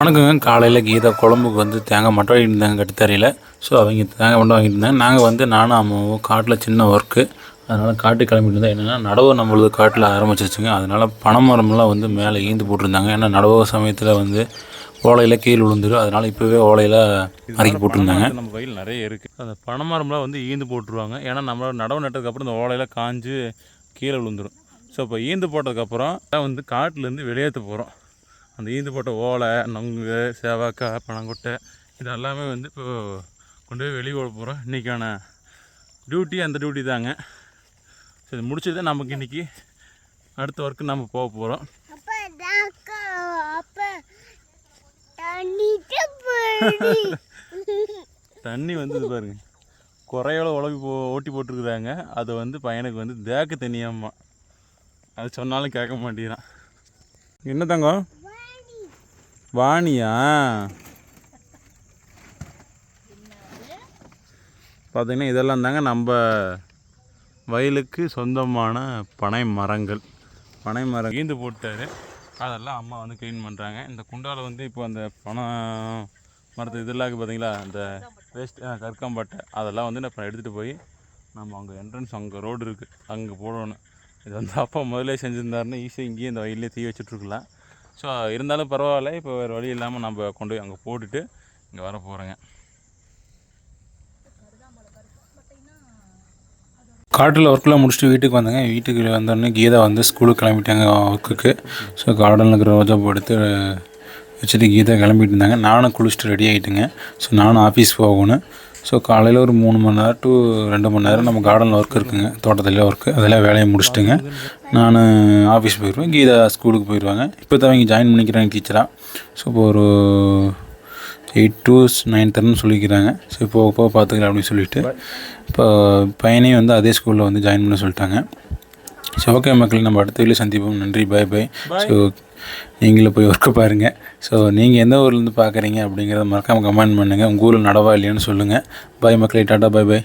வணக்கங்க. காலையில் கீதா குழம்புக்கு வந்து தேங்காய் மட்டும் வாங்கிட்டு இருந்தாங்க கட்டுத்தரையில் ஸோ அவங்க தேங்காய் மட்டும் வாங்கிட்டு இருந்தாங்க நாங்கள் வந்து நானும் அம்மாவும் காட்டில் சின்ன ஒர்க்கு அதனால் காட்டுக்கு கிளம்பிட்டு இருந்தோம் என்னென்னா நடவு நம்மளது காட்டில் ஆரம்பிச்சிருச்சுங்க. அதனால் பனை மரம்லாம் வந்து மேலே ஈந்து போட்டிருந்தாங்க. ஏன்னா நடவு சமயத்தில் வந்து ஓலையில் கீழே விழுந்துடும் அதனால் இப்போவே ஓலையில் அரைக்கி போட்டிருந்தாங்க. நம்ம வயல் நிறைய இருக்குது அந்த பனைமரம்லாம் வந்து ஈந்து போட்டுருவாங்க. ஏன்னா நம்ம நடவு நட்டதுக்கப்புறம் இந்த ஓலையில் காஞ்சு கீழே விழுந்துடும் ஸோ இப்போ ஈந்து போட்டதுக்கப்புறம் வந்து காட்டிலேருந்து வெளியேற்ற போகிறோம் அந்த ஈந்து போட்ட ஓலை நொங்கு சேவாக்காய் பனங்கொட்டை இது எல்லாமே வந்து இப்போ கொண்டு போய் வெளியே போட போகிறோம் இன்றைக்கான டியூட்டி அந்த டியூட்டி தாங்க. சரி முடிச்சது நமக்கு இன்றைக்கி அடுத்த ஒர்க்கு நம்ம போக போகிறோம் தண்ணி வந்து இது பாருங்க. குறையோட உழவி போ ஓட்டி போட்டிருக்குறாங்க அது வந்து பையனுக்கு வந்து தேக்கு தண்ணியாம்மா. அது சொன்னாலும் கேட்க மாட்டேங்கிறான். என்ன தங்கம்? வாணியா? பார்த்தீங்கன்னா இதெல்லாம் தாங்க நம்ம வயலுக்கு சொந்தமான பனை மரங்கள். பனை மரம் ஈந்து போட்டாரு. அதெல்லாம் அம்மா வந்து க்ளீன் பண்ணுறாங்க இந்த குண்டால வந்து இப்போ அந்த பனை மரத்து இதெல்லாம் இருக்குது பார்த்தீங்களா அந்த வேஸ்ட் கற்காம்பட்டை அதெல்லாம் வந்து நான் இப்போ எடுத்துகிட்டு போய் நம்ம அங்கே என்ட்ரன்ஸ் அங்கே ரோடு இருக்குது அங்கே போடணும். இது வந்து அப்பா முதல்ல செஞ்சுருந்தாருன்னு ஈஸியாக இங்கேயே இந்த வயல்லே தீ வச்சுட்ருக்கலாம் ஸோ இருந்தாலும் பரவாயில்ல. இப்போ வேறு வழி இல்லாமல் நம்ம கொண்டு போய் அங்கே போட்டுட்டு இங்கே வர போகிறேங்க காட்டில் ஒர்க்கெலாம் முடிச்சுட்டு வீட்டுக்கு வந்தாங்க. வீட்டுக்கு வந்தோடனே கீதா வந்து ஸ்கூலுக்கு கிளம்பிட்டாங்க ஒர்க்குக்கு ஸோ கார்டனில் இருக்கிற ரோஜா பூ எடுத்து வச்சுட்டு கீதா கிளம்பிட்டு இருந்தாங்க. நானும் குளிச்சுட்டு ரெடி ஆகிட்டுங்க ஸோ நானும் ஆஃபீஸ் போகணும். ஸோ காலையில் ஒரு மூணு மணி நேரம் டு ரெண்டு மணி நேரம் நம்ம கார்டனில் ஒர்க் இருக்குங்க. தோட்டத்தில் ஒர்க்கு அதெல்லாம் வேலையை முடிச்சுட்டுங்க. நான் ஆஃபீஸ் போயிடுவேன் கீதா ஸ்கூலுக்கு போயிடுவாங்க இப்போ தான் அவங்க ஜாயின் பண்ணிக்கிறாங்க டீச்சராக ஸோ இப்போ ஒரு எயிட் டு நைன் தரன்னு சொல்லிக்கிறாங்க. ஸோ இப்போ போக பார்த்துக்கலாம் அப்படின்னு சொல்லிட்டு. இப்போ பையனையும் வந்து அதே ஸ்கூலில் வந்து ஜாயின் பண்ண சொல்லிட்டாங்க. ஸோ ஓகே மக்களே நம்ம அடுத்த வீட்டில் சந்திப்போம். நன்றி பை பை ஸோ நீங்களும் போய் ஒர்க்கு பாருங்கள் ஸோ நீங்கள் எந்த ஊர்லேருந்து பார்க்குறீங்க அப்படிங்கிறத மறக்காமல் கமெண்ட் பண்ணுங்கள் உங்கள் ஊரில் நடவா இல்லையான்னு சொல்லுங்கள் பாய் மக்களே. Tata bye by